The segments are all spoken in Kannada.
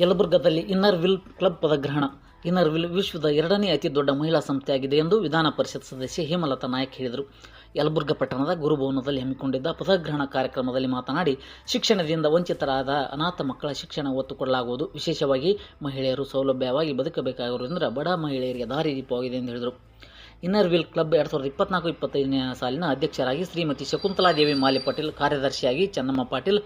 ಯಲಬುರ್ಗದಲ್ಲಿ ಇನ್ನರ್ ವಿಲ್ ಕ್ಲಬ್ ಪದಗ್ರಹಣ ಇನ್ನರ್ ವಿಲ್ ವಿಶ್ವದ ಎರಡನೇ ಅತಿ ದೊಡ್ಡ ಮಹಿಳಾ ಸಂಸ್ಥೆಯಾಗಿದೆ ಎಂದು ವಿಧಾನ ಪರಿಷತ್ ಸದಸ್ಯೆ ಹೇಮಲತಾ ನಾಯಕ್ ಹೇಳಿದರು. ಯಲಬುರ್ಗ ಪಟ್ಟಣದ ಗುರುಭವನದಲ್ಲಿ ಹಮ್ಮಿಕೊಂಡಿದ್ದ ಪದಗ್ರಹಣ ಕಾರ್ಯಕ್ರಮದಲ್ಲಿ ಮಾತನಾಡಿ, ಶಿಕ್ಷಣದಿಂದ ವಂಚಿತರಾದ ಅನಾಥ ಮಕ್ಕಳ ಶಿಕ್ಷಣ ಒತ್ತು ಕೊಡಲಾಗುವುದು ವಿಶೇಷವಾಗಿ ಮಹಿಳೆಯರು ಸೌಲಭ್ಯವಾಗಿ ಬದುಕಬೇಕಾಗಿರುವುದರಿಂದ ಬಡ ಮಹಿಳೆಯರಿಗೆ ದಾರಿ ದೀಪವಾಗಿದೆ ಎಂದು ಹೇಳಿದರು. ಇನ್ನರ್ ವಿಲ್ ಕ್ಲಬ್ ಎರಡು ಸಾವಿರದ ಇಪ್ಪತ್ನಾಲ್ಕು ಇಪ್ಪತ್ತೈದನೇ ಸಾಲಿನ ಅಧ್ಯಕ್ಷರಾಗಿ ಶ್ರೀಮತಿ ಶಕುಂತಲಾದೇವಿ ಮಾಲಿ ಪಾಟೀಲ್, ಕಾರ್ಯದರ್ಶಿಯಾಗಿ ಚನ್ನಮ್ಮ ಪಾಟೀಲ್.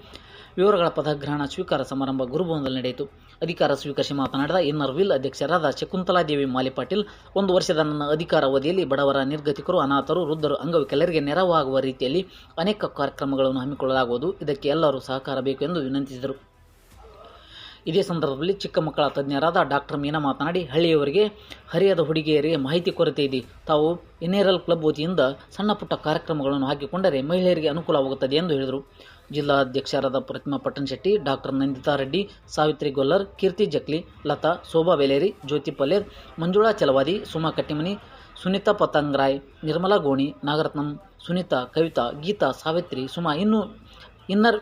ವಿವರಗಳ ಪದಗ್ರಹಣ ಸ್ವೀಕಾರ ಸಮಾರಂಭ ಗುರುಭವನದಲ್ಲಿ ನಡೆಯಿತು. ಅಧಿಕಾರ ಸ್ವೀಕರಿಸಿ ಮಾತನಾಡಿದ ಇನ್ನರ್ ವಿಲ್ ಅಧ್ಯಕ್ಷರಾದ ಶಕುಂತಲಾದೇವಿ ಮಾಲಿಪಾಟೀಲ್ ಒಂದು ವರ್ಷದ ನನ್ನ ಅಧಿಕಾರ ಅವಧಿಯಲ್ಲಿ ಬಡವರ ನಿರ್ಗತಿಕರು, ಅನಾಥರು, ವೃದ್ಧರು, ಅಂಗವಿಕಲರಿಗೆ ನೆರವಾಗುವ ರೀತಿಯಲ್ಲಿ ಅನೇಕ ಕಾರ್ಯಕ್ರಮಗಳನ್ನು ಹಮ್ಮಿಕೊಳ್ಳಲಾಗುವುದು. ಇದಕ್ಕೆ ಎಲ್ಲರೂ ಸಹಕಾರ ಬೇಕು ಎಂದು ವಿನಂತಿಸಿದರು. ಇದೇ ಸಂದರ್ಭದಲ್ಲಿ ಚಿಕ್ಕ ಮಕ್ಕಳ ತಜ್ಞರಾದ ಡಾಕ್ಟರ್ ಮೀನಾ ಮಾತನಾಡಿ, ಹಳ್ಳಿಯವರಿಗೆ ಹರಿಯದ ಹುಡುಗಿಯರಿಗೆ ಮಾಹಿತಿ ಕೊರತೆ ಇದೆ. ತಾವು ಇನ್ನೇರಲ್ ಕ್ಲಬ್ ವತಿಯಿಂದ ಸಣ್ಣ ಪುಟ್ಟ ಕಾರ್ಯಕ್ರಮಗಳನ್ನು ಹಾಕಿಕೊಂಡರೆ ಮಹಿಳೆಯರಿಗೆ ಅನುಕೂಲವಾಗುತ್ತದೆ ಎಂದು ಹೇಳಿದರು. ಜಿಲ್ಲಾಧ್ಯಕ್ಷರಾದ ಪ್ರತಿಮಾ ಪಟ್ಟಣಶೆಟ್ಟಿ, ಡಾಕ್ಟರ್ ನಂದಿತಾ ರೆಡ್ಡಿ, ಸಾವಿತ್ರಿ ಗೊಲ್ಲರ್, ಕೀರ್ತಿ ಜಕ್ಲಿ, ಲತಾ, ಶೋಭಾ ವೇಲೇರಿ, ಜ್ಯೋತಿ ಪಲ್ಲೇರ್, ಮಂಜುಳಾ ಚಲವಾದಿ, ಸುಮಾ ಕಟ್ಟಿಮನಿ, ಸುನೀತಾ ಪತಂಗ್ರಾಯ್, ನಿರ್ಮಲಾ ಗೋಣಿ, ನಾಗರತ್ನಂ, ಸುನೀತಾ, ಕವಿತಾ, ಗೀತಾ, ಸಾವಿತ್ರಿ, ಸುಮಾ ಇನ್ನೂ ಇನ್ನರ್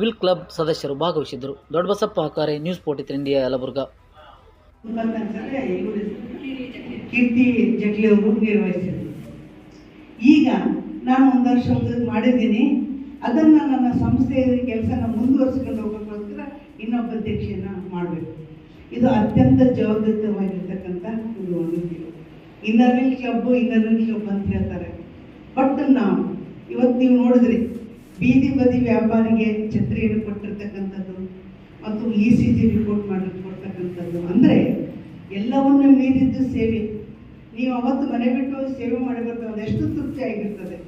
ವಿಲ್ ಕ್ಲಬ್ ಸದಸ್ಯರು ಭಾಗವಹಿಸಿದ್ದರು. Doddabasappa Hakare news forty three India, Yelburga. Keerti Jagli ಅವರು ಈಗ ನಾನು ಒಂದು ವರ್ಷ ಮಾಡಿದ್ದೀನಿ. ಅದನ್ನು ನನ್ನ ಸಂಸ್ಥೆಯ ಕೆಲಸನ ಮುಂದುವರಿಸ್ಕೊಂಡು ಹೋಗೋಕ್ಕೋಸ್ಕರ ಇನ್ನೊಬ್ಬ ಅಧ್ಯಕ್ಷೆಯನ್ನು ಮಾಡಬೇಕು. ಇದು ಅತ್ಯಂತ ಜವಾಬ್ದಾರಿತವಾಗಿರ್ತಕ್ಕಂಥ ಒಂದು ಒಂದು ಇನ್ನರ್ವಿಲ್ ಕ್ಲಬ್ ಇನ್ನರ್ವಿಲ್ ಕ್ಲಬ್ ಅಂತ ಹೇಳ್ತಾರೆ. ಬಟ್ ನಾವು, ಇವತ್ತು ನೀವು ನೋಡಿದ್ರಿ ಬೀದಿ ಬದಿ ವ್ಯಾಪಾರಿಗೆ ಛತ್ರಿಯನ್ನು ಕೊಟ್ಟಿರ್ತಕ್ಕಂಥದ್ದು ಮತ್ತು ಇ ಸಿ ಜಿ ರಿಪೋರ್ಟ್ ಮಾಡಿ ಕೊಡ್ತಕ್ಕಂಥದ್ದು. ಅಂದರೆ ಎಲ್ಲವನ್ನು ಮೀರಿದ್ದು ಸೇವೆ. ನೀವು ಅವತ್ತು ಮನೆ ಬಿಟ್ಟು ಸೇವೆ ಮಾಡಬೇಕು, ಅದೆಷ್ಟು ತೃಪ್ತಿ ಆಗಿರ್ತದೆ.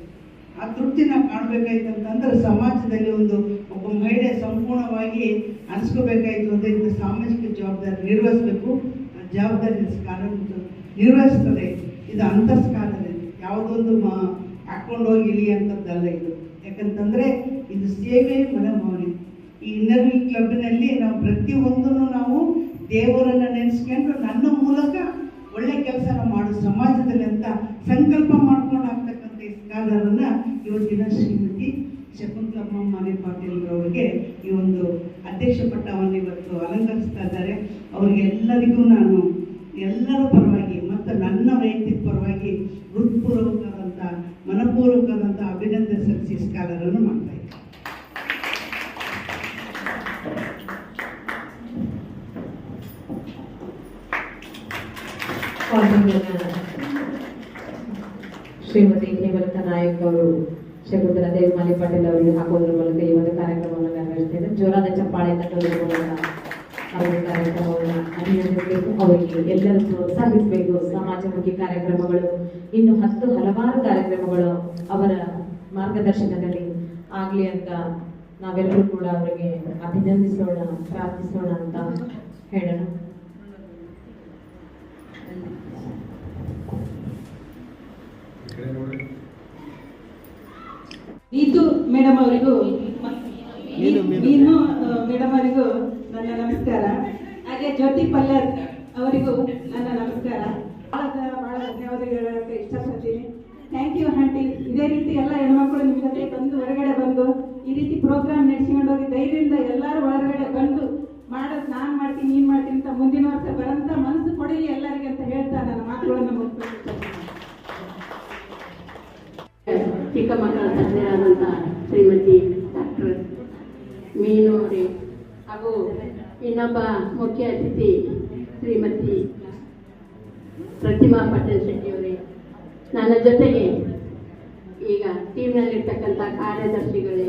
ಆ ತೃಪ್ತಿ ನಾವು ಕಾಣಬೇಕಾಯ್ತು ಅಂತಂದ್ರೆ ಸಮಾಜದಲ್ಲಿ ಒಂದು ಒಬ್ಬ ಮಹಿಳೆ ಸಂಪೂರ್ಣವಾಗಿ ಅನಿಸ್ಕೋಬೇಕಾಯ್ತು. ಅಂದರೆ ಇದು ಸಾಮಾಜಿಕ ಜವಾಬ್ದಾರಿ ನಿರ್ವಹಿಸಬೇಕು. ಜವಾಬ್ದಾರಿ ಕಾರ್ಯ ನಿರ್ವಹಿಸ್ತದೆ. ಇದು ಅಂತಸ್ಕಾರದೆ ಯಾವುದೊಂದು ಮಾ ಇಳಿ ಅಂತದ್ದಲ್ಲ ಇದು. ಯಾಕಂತಂದ್ರೆ ಇದು ಸೇವೆ ಮನೋಭಾವನೆ ಈ ಇನ್ನರ್ವಿ ಕ್ಲಬ್ನಲ್ಲಿ ನಾವು ಪ್ರತಿಯೊಂದನ್ನು ನಾವು ದೇವರನ್ನ ನೆನೆಸ್ಕೊಂಡು ನನ್ನ ಮೂಲಕ ಒಳ್ಳೆ ಕೆಲಸನ ಮಾಡು ಸಮಾಜದಲ್ಲಿ ಅಂತ ಸಂಕಲ್ಪ ಮಾಡ್ಕೊಂಡು ಆಗ್ತಕ್ಕಂಥ ಈ ಇವತ್ತಿನ ಶ್ರೀಮತಿ ಶಕುಂತಲಮ್ಮ ಮಾನೆ ಪಾಟೀಲ್ ಅವರಿಗೆ ಈ ಒಂದು ಅಧ್ಯಕ್ಷ ಪಟ್ಟವನ್ನು ಇವತ್ತು ಅಲಂಕರಿಸ್ತಾ ಇದ್ದಾರೆ. ಅವ್ರಿಗೆಲ್ಲರಿಗೂ ನಾನು ಎಲ್ಲರ ಪರವಾಗಿ ಮತ್ತು ನನ್ನ ವೈಯಕ್ತಿಕ ಪರವಾಗಿ ಹೃತ್ಪೂರ್ವಕವಾದಂಥ ಮನಪೂರ್ವಕವಾದಂಥ ಅಭಿನಂದನೆ ಸಲ್ಲಿಸಿ ಸ್ಕಾಲರನ್ನು ಮಾಡ್ತಾ ಶ್ರೀಮತಿ ಹೇಮಲತಾ ನಾಯಕ್ ಅವರು ಶಕುಂತಲಾ ದೇವಮಾಲಿ ಪಾಟೀಲ್ ಅವರಿಗೆ ಹಾಕೋದ್ರ ಮೂಲಕ ಈ ಒಂದು ಕಾರ್ಯಕ್ರಮವನ್ನು ನೆರವೇರಿಸ್ತಿದ್ದಾರೆ ಜೋರಾದ ಚಪ್ಪಾಳೆಯಿಂದ ಕಲಿಯುವ ಮೂಲಕ ಅವರ ಕಾರ್ಯಕ್ರಮವನ್ನು ಅಭಿನಂದಿಸಬೇಕು ಅವರಿಗೆ ಎಲ್ಲರೂ ಪ್ರೋತ್ಸಾಹಿಸಬೇಕು ಸಮಾಜಮುಖಿ ಕಾರ್ಯಕ್ರಮಗಳು ಇನ್ನು ಹತ್ತು ಹಲವಾರು ಕಾರ್ಯಕ್ರಮಗಳು ಅವರ ಮಾರ್ಗದರ್ಶನದಲ್ಲಿ ಆಗಲಿ ಅಂತ ನಾವೆಲ್ಲರೂ ಕೂಡ ಅವರಿಗೆ ಅಭಿನಂದಿಸೋಣ ಪ್ರಾರ್ಥಿಸೋಣ ಅಂತ ಹೇಳೋಣ. ನೀತು ಮೇಡಮ್ ಅವರಿಗೂ ನೀನು ಮೇಡಮ್ ಅವರಿಗೂ ನನ್ನ ನಮಸ್ಕಾರ. ಹಾಗೆ ಜ್ಯೋತಿ ಪಲ್ಲರ್ ಅವರಿಗೂ ನನ್ನ ನಮಸ್ಕಾರ. ಬಹಳ ಬಹಳ ಧನ್ಯವಾದಗಳು ಹೇಳೋಕ್ಕೆ ಇಷ್ಟಪಡ್ತೀನಿ. ಥ್ಯಾಂಕ್ ಯು ಆಂಟಿ ಇದೇ ರೀತಿ ಎಲ್ಲ ಹೆಣ್ಮಕ್ಳು ನಿಮ್ಮ ಜೊತೆ ಬಂದು, ಹೊರಗಡೆ ಬಂದು, ಈ ರೀತಿ ಪ್ರೋಗ್ರಾಮ್ ನಡೆಸ್ಕೊಂಡು ಹೋಗಿ, ಧೈರ್ಯದಿಂದ ಎಲ್ಲರೂ ಹೊರಗಡೆ ಬಂದು ಮಾಡೋದು ನಾನು ಮಾಡ್ತೀನಿ, ನೀನು ಮಾಡ್ತೀನಿ ಅಂತ ಮುಂದಿನ ವರ್ಷ ಬರಂತ ಮನಸ್ಸು ಕೊಡಲಿ ಎಲ್ಲರಿಗೆ ಅಂತ ಹೇಳ್ತಾ ನನ್ನ ಮಾತುಗಳನ್ನು ಚಿಕ್ಕ ಮಕ್ಕಳ ತಜ್ಞರಾದಂಥ ಶ್ರೀಮತಿ ಡಾಕ್ಟರ್ ಮೀನು ಅವರೇ, ಹಾಗೂ ಇನ್ನೊಬ್ಬ ಮುಖ್ಯ ಅತಿಥಿ ಶ್ರೀಮತಿ ಪ್ರತಿಮಾ ಪಟೇಲ್ ನನ್ನ ಜೊತೆಗೆ ಈಗ ಟೀಮ್ನಲ್ಲಿರ್ತಕ್ಕಂಥ ಕಾರ್ಯದರ್ಶಿಗಳೇ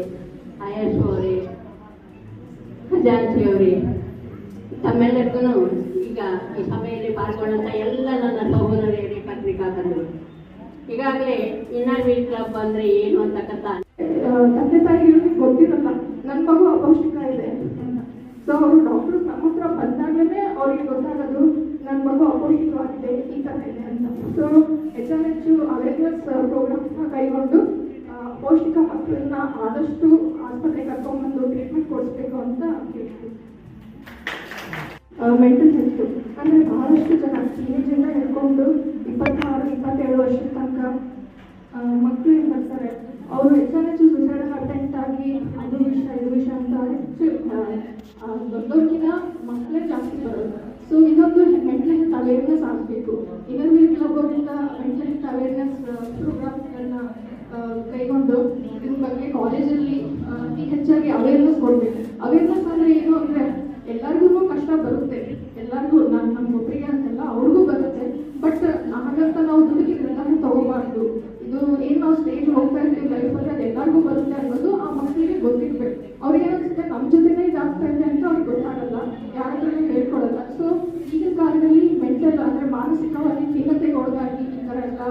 ಐ ಅವರೇ ಖಜಾಂಚಿಯವರೇ ತಮ್ಮೆಲ್ಲರಿಗೂ ಈಗ ಈ ಸಭೆಯಲ್ಲಿ ಪಾಲ್ಗೊಂಡಂಥ ಎಲ್ಲ ನನ್ನ ಸಹೋದರಿಯರೇ ಪತ್ರಿಕಾ ಬಂದರು ಈಗಾಗಲೇ ಇನ್ನರ್ ವೀಲ್ ಕ್ಲಬ್ ಅಂದರೆ ಏನು ಅಂತಕ್ಕಂಥ ತಂದೆ ತಾಯಿಗಳಿಗೆ ಗೊತ್ತಿರಲ್ಲ. ನನ್ನ ಮಗು ಅಪೌಷ್ಟಿಕ ಇದೆ. ಸೊ ಅವರು ಆದಷ್ಟು ಆಸ್ಪತ್ರೆಗೆ ಕರ್ಕೊಂಡ್ಬಂದು ಟ್ರೀಟ್ಮೆಂಟ್ ಕೊಡಿಸ್ಬೇಕು ಅಂತ ಕೇಳ್ತೀನಿ ಮೆಂಟಲ್ ಹೆಲ್ತ್ ಅಂದರೆ ಬಹಳಷ್ಟು ಜನ ಟೀನೇಜಿಂದ ಹಿಡ್ಕೊಂಡು ಇಪ್ಪತ್ತಾರು, ಇಪ್ಪತ್ತೇಳು ವರ್ಷದ ತನಕ ಮಕ್ಕಳು ಏನು ಬರ್ತಾರೆ ಅವರು ಹೆಚ್ಚು ಸುಸೈಡ್ ಅಟೆಂಟ್ ಆಗಿ ಅದು ವಿಷ, ಇದು ವಿಷ ಅಂತ ಹೆಚ್ಚು ದೊಡ್ಡವ್ರಿಗಿನ ಮಕ್ಕಳೇ ಜಾಸ್ತಿ ಬರೋದು. ಸೊ ಇದೊಂದು ಮೆಂಟಲ್ ಹೆಲ್ತ್ ಅವೇರ್ನೆಸ್ ಆಗಬೇಕು. ಇನ್ನೊಂದು ಹೋಗೋದ್ರಿಂದ ಮೆಂಟಲ್ ಹೆಲ್ತ್ ಅವೇರ್ನೆಸ್ ಪ್ರೋಗ್ರಾಮ್ಸ್ಗಳನ್ನ ಕೈಗೊಂಡು ಇದ್ರ ಬಗ್ಗೆ ಕಾಲೇಜಲ್ಲಿ ಅತಿ ಹೆಚ್ಚಾಗಿ ಅವೇರ್ನೆಸ್ ಕೊಡ್ಬೇಕು. ಅವೇರ್ನೆಸ್ ಅಂದ್ರೆ ಏನು ಅಂದ್ರೆ ಎಲ್ಲರಿಗೂ ಕಷ್ಟ ಬರುತ್ತೆ. ಎಲ್ಲರಿಗೂ, ನಾನು ನಮಗೊಬ್ಬರಿಗೆ ಅಂತಲ್ಲ ಅವ್ರಿಗೂ ಬರುತ್ತೆ. ಬಟ್ ನಮಗಂತ ನಾವು ದುಡುಕಿದ್ರೆ ನಾವು ತಗೋಬಾರ್ದು. ಇದು ಏನು ನಾವು ಸ್ಟೇಜ್ ಹೋಗ್ತಾ ಇರ್ತೀವಿ ಲೈಫಲ್ಲಿ ಅದು ಎಲ್ಲರಿಗೂ ಬರುತ್ತೆ ಅನ್ನೋದು ಆ ಮಕ್ಕಳಿಗೆ ಗೊತ್ತಿರ್ಬೇಕು. ಅವ್ರಿಗೆ ಏನಾಗುತ್ತೆ ನಮ್ಮ ಜೊತೆನೇ ಇದಾಗ್ತಾ ಇದೆ ಅಂತ ಅವ್ರಿಗೆ ಗೊತ್ತಾಗಲ್ಲ. ಯಾರ ಹತ್ರನೂ ಹೇಳ್ಕೊಡಲ್ಲ ಸೊ ಈಗಿನ ಕಾಲದಲ್ಲಿ ಮೆಂಟಲ್ ಅಂದರೆ ಮಾನಸಿಕವಾಗಿ ಖಿನ್ನತೆಗೆ ಒಳಗಾಗಿ ಈ ಥರ ಎಲ್ಲ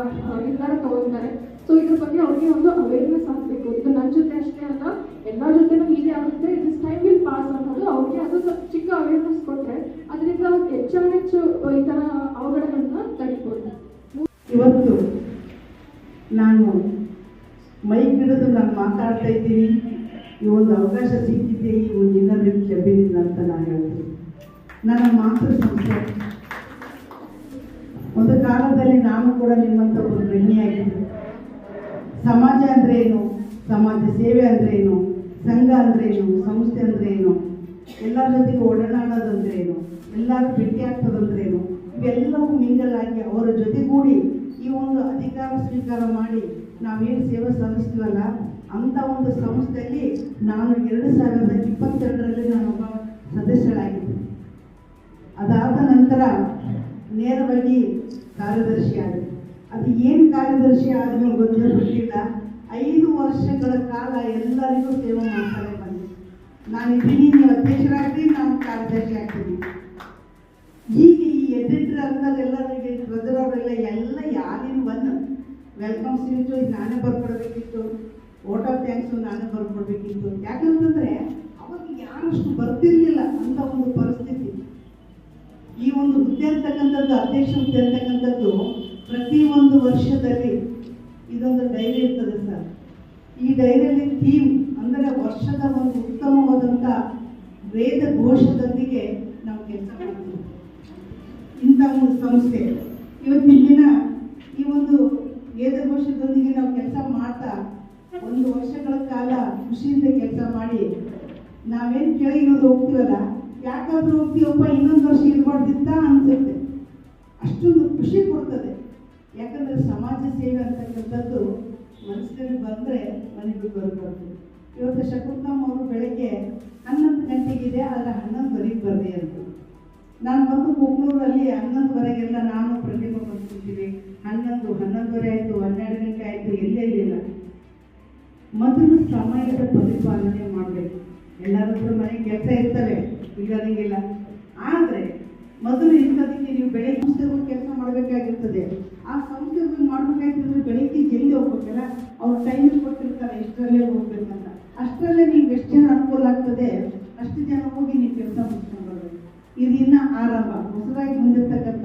ಹೆಚ್ಚು ಈ ಥರ ಅವಘಡಗಳನ್ನ ತಡಿಬೋದು. ಇವತ್ತು ನಾನು ಮೈಕ್ ಹಿಡಿದು ನಾನು ಮಾತಾಡ್ತಾ ಇದ್ದೀನಿ. ಈ ಒಂದು ಅವಕಾಶ ಸಿಕ್ಕಿದ್ದೆ ಈ ಒಂದು ಇನ್ನೊಂದು ಲಭ್ಯವಿಲ್ಲ ಅಂತ ನಾನು ಹೇಳ್ತೀನಿ. ನನ್ನ ಮಾತೃ ಸಂಸ್ಥೆ. ಒಂದು ಕಾಲದಲ್ಲಿ ನಾನು ಕೂಡ ನಿಮ್ಮಂಥ ಒಂದು ಗಣ್ಯಾಗಿದ್ದೆ ಸಮಾಜ ಅಂದ್ರೆ ಏನು? ಸಮಾಜ ಸೇವೆ ಅಂದ್ರೆ ಏನು? ಸಂಘ ಅಂದ್ರೆ ಏನು? ಸಂಸ್ಥೆ ಅಂದ್ರೆ ಏನು? ಎಲ್ಲರ ಜೊತೆಗೆ ಒಡನಾಡೋದಂದ್ರೆ ಏನು? ಎಲ್ಲರೂ ಭೇಟಿ ಏನು? ಇವೆಲ್ಲವೂ ಮಿಂಗಲ್ ಆಗಿ ಅವರ ಜೊತೆಗೂಡಿ ಈ ಒಂದು ಅಧಿಕಾರ ಸ್ವೀಕಾರ ಮಾಡಿ ನಾವೇನು ಸೇವೆ ಸಲ್ಲಿಸ್ತೀವಲ್ಲ, ಅಂತ ಒಂದು ಸಂಸ್ಥೆಯಲ್ಲಿ ನಾನು ಎರಡು ಸಾವಿರದ ಇಪ್ಪತ್ತೆರಡರಲ್ಲಿ ನಾನು ಒಬ್ಬ ಸದಸ್ಯರಾಗಿದ್ದೆ ಅದಾದ ನಂತರ ನೇರವಾಗಿ ಕಾರ್ಯದರ್ಶಿ ಆದೆ ಅದು ಏನು ಕಾರ್ಯದರ್ಶಿ ಆದರೂ ಗೊತ್ತೇ ಗೊತ್ತಿಲ್ಲ. ಐದು ವರ್ಷಗಳ ಕಾಲ ಎಲ್ಲರಿಗೂ ಸೇವೆ ಮಾಡ್ತಾರೆ ಬಂದೆ. ನಾನು ಇದ್ದೀನಿ ನೀವು ಅಧ್ಯಕ್ಷರಾಗ್ತೀನಿ ನಾನು ಕಾರ್ಯದರ್ಶಿ ಆಗ್ತೀನಿ. ಈಗ ಈ ಎಡಿಟರ್ ಎಲ್ಲರಿಗೆ ಟ್ರೆಜರವರೆಲ್ಲ ಎಲ್ಲ ಯಾರಿನ ಬಂದು ವೆಲ್ಕಮ್ ಸ್ಪೀಚು ನಾನೇ ಬರ್ಕೊಡ್ಬೇಕಿತ್ತು ವೋಟ್ ಆಫ್ ಥ್ಯಾಂಕ್ಸು ನಾನೇ ಬರ್ಕೊಡ್ಬೇಕಿತ್ತು. ಯಾಕಂತಂದ್ರೆ, ಅವಾಗ ಯಾರಷ್ಟು ಬರ್ತಿರ್ಲಿಲ್ಲ ಅಂತ ಒಂದು ಪರಿಸ್ಥಿತಿ. ಈ ಒಂದು ಹುದ್ದೆ ಅಂತಕ್ಕಂಥದ್ದು, ಅಧ್ಯಕ್ಷ ಹುದ್ದೆ ಅಂತಕ್ಕಂಥದ್ದು ಪ್ರತಿ ಒಂದು ವರ್ಷದಲ್ಲಿ ಇದೊಂದು ಡೈರಿ ಇರ್ತದೆ ಸರ್. ಈ ಡೈರಿಯಲ್ಲಿ ಥೀಮ್ ಅಂದರೆ ವರ್ಷದ ಒಂದು ಉತ್ತಮವಾದಂಥ ವೇದ ಘೋಷದೊಂದಿಗೆ ನಾವು ಕೆಲಸ ಮಾಡ್ತೀವಿ. ಒಂದು ಸಂಸ್ಥೆ ಇವತ್ತಿನ ದಿನ ಈ ಒಂದು ವೇದಘೋಷದೊಂದಿಗೆ ನಾವು ಕೆಲಸ ಮಾಡ್ತಾ ಒಂದು ವರ್ಷಗಳ ಕಾಲ ಖುಷಿಯಿಂದ ಕೆಲಸ ಮಾಡಿ ನಾವೇನು ಕೆಳಗಿರೋದು ಹೋಗ್ತೀವಲ್ಲ, ಯಾಕಾದ್ರೂ ಹೋಗ್ತೀವಪ್ಪ ಇನ್ನೊಂದು ವರ್ಷ ಇರಬಾರ್ದಿತ್ತ ಅನ್ಸುತ್ತೆ. ಅಷ್ಟೊಂದು ಖುಷಿ ಕೊಡ್ತದೆ. ಯಾಕಂದ್ರೆ ಸಮಾಜ ಸೇವೆ ಅಂತಕ್ಕಂಥದ್ದು ಮನಸ್ಸಿನಲ್ಲಿ ಬಂದರೆ ಮನೆಗೆ ಬರಬಾರ್ದು. ಇವತ್ತು ಶಕುಂತಮ್ ಅವರು ಬೆಳಗ್ಗೆ ಹನ್ನೊಂದು ಗಂಟೆಗಿದೆ, ಆದರೆ ಹನ್ನೊಂದುವರೆಗೆ ಬರ್ದೇ ಅಂತ ನಾನು ಬಂದು ಕುಗ್ನೂರಲ್ಲಿ ಹನ್ನೊಂದುವರೆಗೆಲ್ಲ ನಾನು ಪ್ರತಿಭೆ ಬಂದ್ಬಿಟ್ಟಿವಿ ಹನ್ನೊಂದು, ಹನ್ನೊಂದುವರೆ ಆಯಿತು ಹನ್ನೆರಡು ಗಂಟೆ ಆಯಿತು ಇಲ್ಲ. ಮೊದಲು ಸಮಯದ ಪರಿಪಾಲನೆ ಮಾಡಬೇಕು. ಎಲ್ಲರೂ ಮನೆ ಕೆಲಸ ಇರ್ತವೆ ಇಲ್ಲದಂಗಿಲ್ಲ ಆದರೆ ಮೊದಲು ಇಂಥದಕ್ಕೆ ನೀವು ಬೆಳಗ್ಗೆ ಸಂಸ್ಥೆಗಳು ಕೆಲಸ ಮಾಡಬೇಕಾಗಿರ್ತದೆ. ಆ ಸಂಸ್ಥೆಗಳು ಮಾಡಬೇಕಾಗಿರ್ತದೆ ಬೆಳಗ್ಗೆ ಜಲ್ದಿ ಹೋಗ್ಬೇಕಲ್ಲ? ಅವ್ರು ಟೈಮಿಗೆ ಕೊಟ್ಟಿರ್ತಾರೆ, ಇಷ್ಟರಲ್ಲೇ ಹೋಗ್ಬೇಕಂತ un destacamento.